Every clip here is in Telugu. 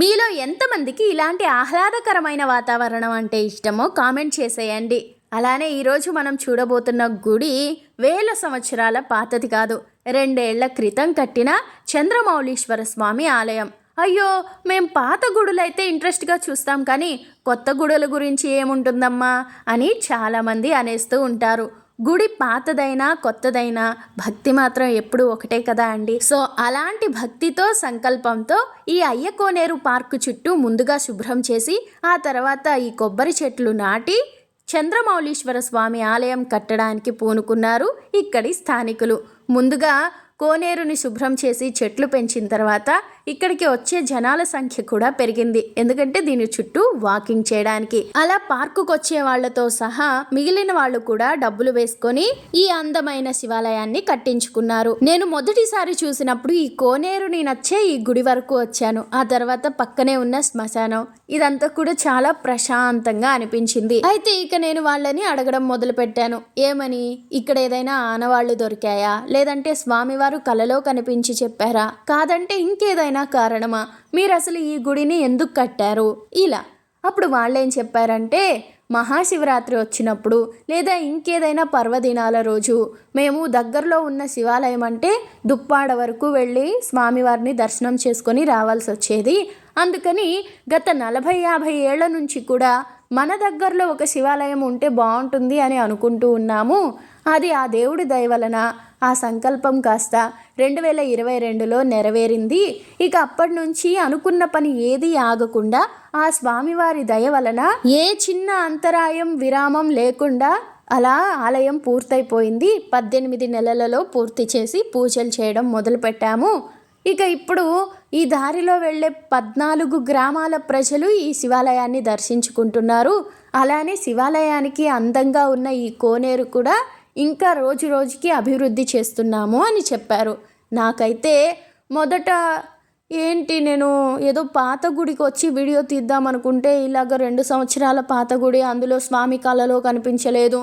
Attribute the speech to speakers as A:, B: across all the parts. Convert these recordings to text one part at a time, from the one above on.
A: మీలో ఎంతమందికి ఇలాంటి ఆహ్లాదకరమైన వాతావరణం అంటే ఇష్టమో కామెంట్ చేసేయండి. అలానే ఈరోజు మనం చూడబోతున్న గుడి వేల సంవత్సరాల పాతది కాదు. రెండేళ్ళ క్రితం కట్టిన చంద్రమౌళీశ్వర స్వామి ఆలయం. అయ్యో మేం పాత గుడులైతే ఇంట్రెస్ట్గా చూస్తాం కానీ కొత్త గుడుల గురించి ఏముంటుందమ్మా అని చాలామంది అనేస్తూ ఉంటారు. గుడి పాతదైనా కొత్తదైనా భక్తి మాత్రం ఎప్పుడు ఒకటే కదా అండి. సో అలాంటి భక్తితో సంకల్పంతో ఈ అయ్యకోనేరు పార్కు చుట్టూ ముందుగా శుభ్రం చేసి ఆ తర్వాత ఈ కొబ్బరి చెట్లు నాటి చంద్రమౌళీశ్వర స్వామి ఆలయం కట్టడానికి పూనుకున్నారు ఇక్కడి స్థానికులు. ముందుగా కోనేరుని శుభ్రం చేసి చెట్లు పెంచిన తర్వాత ఇక్కడికి వచ్చే జనాల సంఖ్య కూడా పెరిగింది. ఎందుకంటే దీని చుట్టూ వాకింగ్ చేయడానికి. అలా పార్కుకు వచ్చే వాళ్ళతో సహా మిగిలిన వాళ్ళు కూడా డబ్బులు వేసుకొని ఈ అందమైన శివాలయాన్ని కట్టించుకున్నారు. నేను మొదటిసారి చూసినప్పుడు ఈ కోనేరుని నచ్చే ఈ గుడి వరకు వచ్చాను. ఆ తర్వాత పక్కనే ఉన్న శ్మశానం. ఇదంతా కూడా చాలా ప్రశాంతంగా అనిపించింది. అయితే ఇక నేను వాళ్ళని అడగడం మొదలు పెట్టాను ఏమని? ఇక్కడ ఏదైనా ఆనవాళ్ళు దొరికాయా? లేదంటే స్వామివారు కలలో కనిపించి చెప్పారా? కాదంటే ఇంకేదైనా కారణమా? మీరు అసలు ఈ గుడిని ఎందుకు కట్టారు? ఇలా. అప్పుడు వాళ్ళేం చెప్పారంటే మహాశివరాత్రి వచ్చినప్పుడు లేదా ఇంకేదైనా పర్వదినాల రోజు మేము దగ్గరలో ఉన్న శివాలయం అంటే దుప్పాడ వరకు వెళ్ళి స్వామివారిని దర్శనం చేసుకొని రావాల్సి వచ్చేది అందుకని గత నలభై యాభై ఏళ్ళ నుంచి కూడా మన దగ్గరలో ఒక శివాలయం ఉంటే బాగుంటుంది అని అనుకుంటూ ఉన్నాము. అది ఆ దేవుడి దయ వలన ఆ సంకల్పం కాస్త రెండు వేల ఇరవై రెండులో నెరవేరింది. ఇక అప్పటి నుంచి అనుకున్న పని ఏది ఆగకుండా ఆ స్వామివారి దయ వలన ఏ చిన్న అంతరాయం విరామం లేకుండా అలా ఆలయం పూర్తయిపోయింది. పద్దెనిమిది నెలలలో పూర్తి చేసి పూజలు చేయడం మొదలుపెట్టాము. ఇక ఇప్పుడు ఈ దారిలో వెళ్ళే పద్నాలుగు గ్రామాల ప్రజలు ఈ శివాలయాన్ని దర్శించుకుంటున్నారు. అలానే శివాలయానికి అందంగా ఉన్న ఈ కోనేరు కూడా ఇంకా రోజు రోజుకి అభివృద్ధి చేస్తున్నాము అని చెప్పారు. నాకైతే మొదట ఏంటి నేను ఏదో పాత గుడికి వచ్చి వీడియో తీద్దాం అనుకుంటే ఇలాగ రెండు సంవత్సరాల పాత గుడి అందులో స్వామి కళలో కనిపించలేదు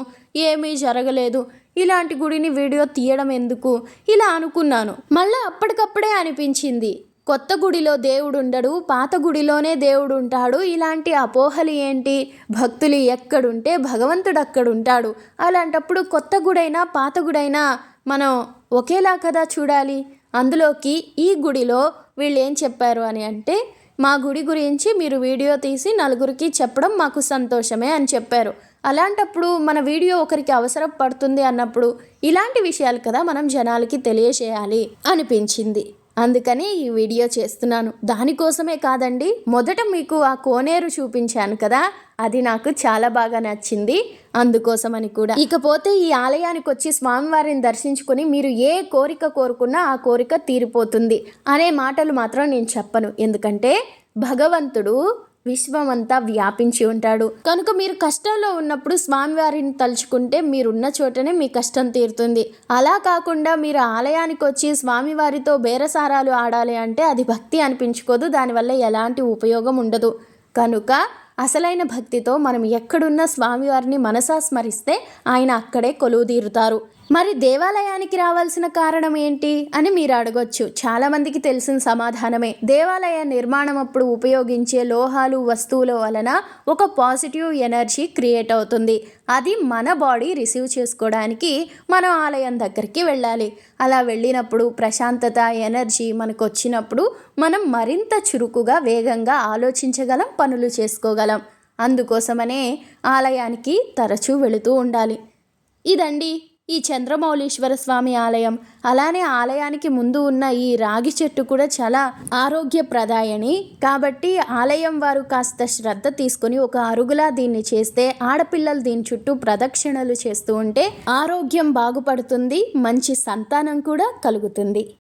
A: ఏమీ జరగలేదు. ఇలాంటి గుడిని వీడియో తీయడం ఎందుకు? ఇలా అనుకున్నాను. మళ్ళీ అప్పటికప్పుడే అనిపించింది. కొత్త గుడిలో దేవుడు ఉండడు పాత గుడిలోనే దేవుడు ఉంటాడు ఇలాంటి అపోహలు ఏంటి? భక్తులు ఎక్కడుంటే భగవంతుడు అక్కడుంటాడు అలాంటప్పుడు కొత్త గుడైనా పాత గుడైనా మనం ఒకేలా కదా చూడాలి? అందులోకి ఈ గుడిలో వీళ్ళు ఏం చెప్పారు అని అంటే మా గుడి గురించి మీరు వీడియో తీసి నలుగురికి చెప్పడం మాకు సంతోషమే అని చెప్పారు. అలాంటప్పుడు మన వీడియో ఒకరికి అవసరం పడుతుంది అన్నప్పుడు ఇలాంటి విషయాలు కదా మనం జనాలకి తెలియచేయాలి అనిపించింది. అందుకని ఈ వీడియో చేస్తున్నాను. దానికోసమే కాదండి మొదట మీకు ఆ కోనేరు చూపించాను కదా అది నాకు చాలా బాగా నచ్చింది. అందుకోసమని కూడా. ఇకపోతే ఈ ఆలయానికి వచ్చి స్వామివారిని దర్శించుకొని మీరు ఏ కోరిక కోరుకున్నా ఆ కోరిక తీరిపోతుంది అనే మాటలు మాత్రం నేను చెప్పను. ఎందుకంటే భగవంతుడు విశ్వమంతా వ్యాపించి ఉంటాడు. కనుక మీరు కష్టంలో ఉన్నప్పుడు స్వామివారిని తలుచుకుంటే మీరున్న చోటనే మీ కష్టం తీరుతుంది. అలా కాకుండా మీరు ఆలయానికి వచ్చి స్వామివారితో బేరసారాలు ఆడాలి అంటే అది భక్తి అనిపించుకోదు. దానివల్ల ఎలాంటి ఉపయోగం ఉండదు. కనుక అసలైన భక్తితో మనం ఎక్కడున్న స్వామివారిని మనసా స్మరిస్తే ఆయన అక్కడే కొలువుదీరుతారు. మరి దేవాలయానికి రావాల్సిన కారణం ఏంటి అని మీరు అడగొచ్చు. చాలామందికి తెలిసిన సమాధానమే. దేవాలయ నిర్మాణం అప్పుడు ఉపయోగించే లోహాలు వస్తువుల వలన ఒక పాజిటివ్ ఎనర్జీ క్రియేట్ అవుతుంది. అది మన బాడీ రిసీవ్ చేసుకోవడానికి మనం ఆలయం దగ్గరికి వెళ్ళాలి. అలా వెళ్ళినప్పుడు ప్రశాంతత ఎనర్జీ మనకు వచ్చినప్పుడు మనం మరింత చురుకుగా వేగంగా ఆలోచించగలం పనులు చేసుకోగలం. అందుకోసమనే ఆలయానికి తరచూ వెళుతూ ఉండాలి. ఇదండి ఈ చంద్రమౌళీశ్వర స్వామి ఆలయం. అలానే ఆలయానికి ముందు ఉన్న ఈ రాగి చెట్టు కూడా చాలా ఆరోగ్యప్రదాయని. కాబట్టి ఆలయం వారు కాస్త శ్రద్ధ తీసుకొని ఒక అరుగులా దీన్ని చేస్తే ఆడపిల్లలు దీని చుట్టూ ప్రదక్షిణలు చేస్తూ ఉంటే ఆరోగ్యం బాగుపడుతుంది మంచి సంతానం కూడా కలుగుతుంది.